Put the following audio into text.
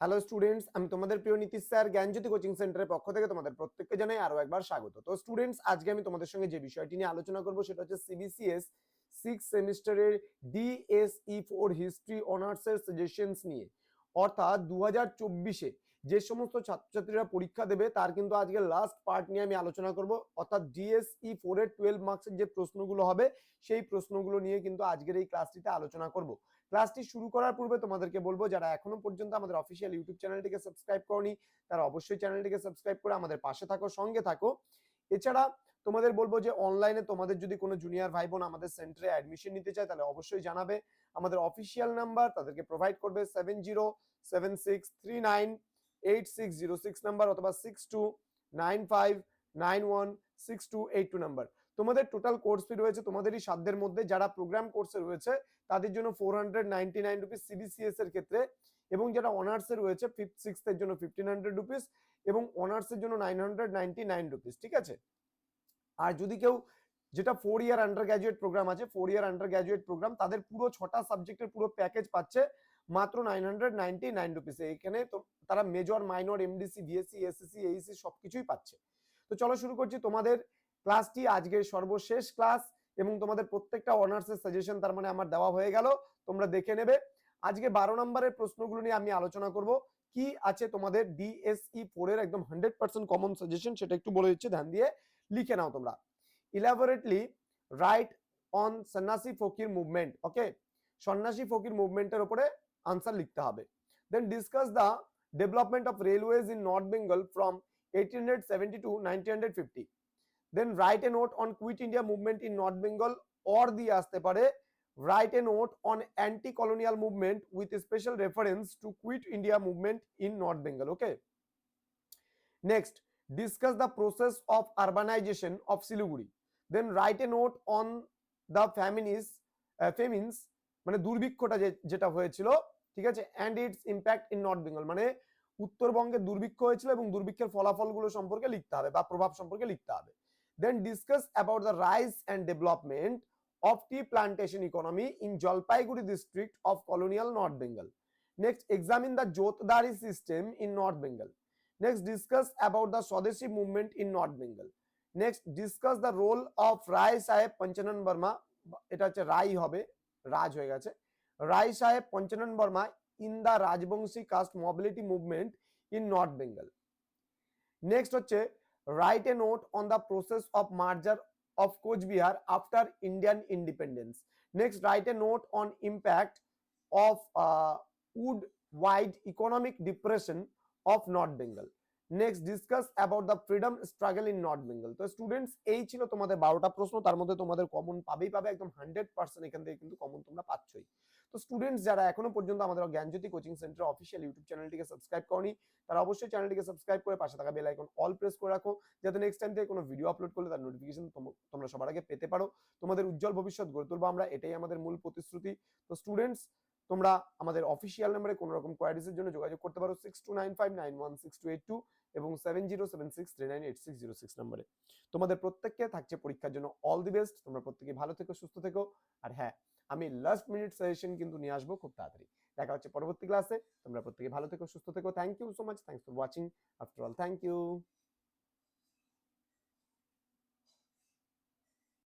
Hello students আমি তোমাদের প্রিয় নীতিশ স্যার, জ্ঞানজ্যোতি কোচিং সেন্টারের পক্ষ থেকে তোমাদের প্রত্যেককে জানাই আরও একবার স্বাগত। তো স্টুডেন্টস আজকে আমি তোমাদের সঙ্গে যে বিষয়টি নিয়ে আলোচনা করব সেটা হচ্ছে সিবিসিএস সিক্স সেমিস্টারের ডিএসই ফোর হিস্ট্রি অনার্সের সাজেশনস নিয়ে। অর্থাৎ দু হাজার চব্বিশে যে সমস্ত ছাত্রছাত্রীরা পরীক্ষা দেবে, তার কিন্তু আজকে লাস্ট পার্ট নিয়ে আমি আলোচনা করব। অর্থাৎ ডিএসই ফোর এর টুয়েলভ মার্কসের যে প্রশ্নগুলো হবে, সেই প্রশ্নগুলো নিয়ে কিন্তু আজকের এই ক্লাসটিতে আলোচনা করব। ক্লাসটি শুরু করার পূর্বে তোমাদেরকে বলব, যারা এখনও পর্যন্ত আমাদের অফিসিয়াল ইউটিউব চ্যানেলটিকে সাবস্ক্রাইব করনি, তারা অবশ্যই চ্যানেলটিকে সাবস্ক্রাইব করে আমাদের পাশে থাকো, সঙ্গে থাকো। এছাড়া তোমাদের বলব যে অনলাইনে তোমাদের যদি কোনো জুনিয়র ভাই বোন আমাদের সেন্টারে অ্যাডমিশন নিতে চায়, তাহলে অবশ্যই জানাবে। আমাদের অফিসিয়াল নাম্বার তাদেরকে প্রোভাইড করবে seven zero seven six three nine eight six zero six number অথবা সিক্স টু নাইন তোমাদের টোটাল কোর্স ফি রয়েছে, তোমাদেরই সাধ্যের মধ্যে যারা প্রোগ্রাম কোর্সে রয়েছে, তাদের জন্য four hundred ninety nine rupees CBCS এর ক্ষেত্রে এবং যারা অনার্সে রয়েছে ফিফথ জন্য ফিফটিন হান্ড্রেড রুপিস এবং অনার্সের জন্য nine hundred ninety nine rupees ঠিক আছে? আর যদি কেউ, যেটা four year under graduate program আছে four year under graduate program তাদের পুরো ছটা সাবজেক্টের পুরো প্যাকেজ পাচ্ছে। মাত্র nine hundred ninety nine rupees এখানে তো তারা major minor MDC BSC SSC AEC সবকিছুই পাচ্ছে। তো চলো শুরু করছি তোমাদের ক্লাসটি আজকের সর্বশেষ ক্লাস এবং তোমাদের প্রত্যেকটা অনার্সের সাজেশন তার মানে আমার দেওয়া হয়ে গেল, তোমরা দেখে নেবে। আজকে বারো নম্বরের প্রশ্নগুলো নিয়ে আমি আলোচনা করব। কি আছে তোমাদের ডিএসই ফোর এর একদম হান্ড্রেড পার্সেন্ট কমন সাজেশন সেটা একটু বলে দিচ্ছে, ধ্যান দিয়ে লিখে নাও তোমরা। ইলাবোরেটলি রাইট অন সন্ন্যাসী ফকির মুভমেন্ট ওকে সন্ন্যাসী ফকির মুভমেন্টের উপরে আনসার লিখতে হবে। Then discuss the development of railways in North Bengal from eighteen hundred seventy two nineteen hundred fifty then write a note on Quit India movement in North Bengal or দিয়ে আসতে পারে। Write a note on anti colonial movement with special reference to Quit India movement in North Bengal okay next discuss the process of urbanisation of Siliguri then write a note on the famines famines মানে দুর্ভিক্ষটা যেটা হয়েছিল ঠিক আছে? And its impact in North Bengal মানে উত্তরবঙ্গে দুর্ভিক্ষ হয়েছিল এবং দুর্ভিক্ষের ফলাফলগুলো সম্পর্কে লিখতে হবে বা প্রভাব সম্পর্কে লিখতে হবে। Then discuss about the rise and development of tea plantation economy in Jalpaiguri district of colonial North Bengal next examine the jotdari system in North Bengal next discuss about the Swadeshi movement in North Bengal next discuss the role of Rai Sahib Panchanan Barma এটা হচ্ছে রাই হবে, রাজ হয়ে গেছে। Rai Sahib, Panchanan Barma in the Rajbanshi caste mobility movement in North Bengal next হচ্ছে write a note on the process of merger of Cooch Behar after Indian independence next write a note on impact of world wide economic depression of North Bengal next discuss about the freedom struggle in North Bengal তো students এই ছিল তোমাদের বারোটা প্রশ্ন। তার মধ্যে তোমাদের common পাবেই পাবে, একদম হান্ড্রেড পার্সেন্ট এখান থেকে কিন্তু কমন তোমরা পাচ্ছই। তো স্টুডেন্টস যারা এখনও পর্যন্ত আমাদের Gyanjyoti coaching centre official YouTube চ্যানেলটিকে সাবস্ক্রাইব করনি, তারা অবশ্যই চ্যানেলটিকে সাবস্ক্রাইব করে পাশে থাকা বেল আইকন অল প্রেস করে রাখো, যাতে নেক্সট টাইম থেকে কোনো ভিডিও আপলোড করলে তার নোটিফিকেশন তোমরা সবার আগে পেতে পারো। তোমাদের উজ্জ্বল ভবিষ্যৎ গড়ে তুলবো আমরা, এটাই আমাদের মূল প্রতিশ্রুতি। তো স্টুডেন্টস তোমরা আমাদের অফিসিয়াল নাম্বারে কোনো রকম কোয়ারিজের জন্য যোগাযোগ করতে পারো six two nine five nine one six two eight two এবং seven zero seven six three nine eight six zero six নাম্বারে তোমাদের প্রত্যেককে থাকছে পরীক্ষার জন্য অল দি বেস্ট তোমরা প্রত্যেকে ভালো থেকো, সুস্থ থেকো। আর হ্যাঁ আমি লাস্ট মিনিট সাজেশন কিন্তু নিয়ে আসব খুব তাড়াতাড়ি। দেখা হচ্ছে পরবর্তী ক্লাসে তোমরা প্রত্যেকে ভালো থেকো, সুস্থ থেকো। Thank you so much thanks for watching after all thank you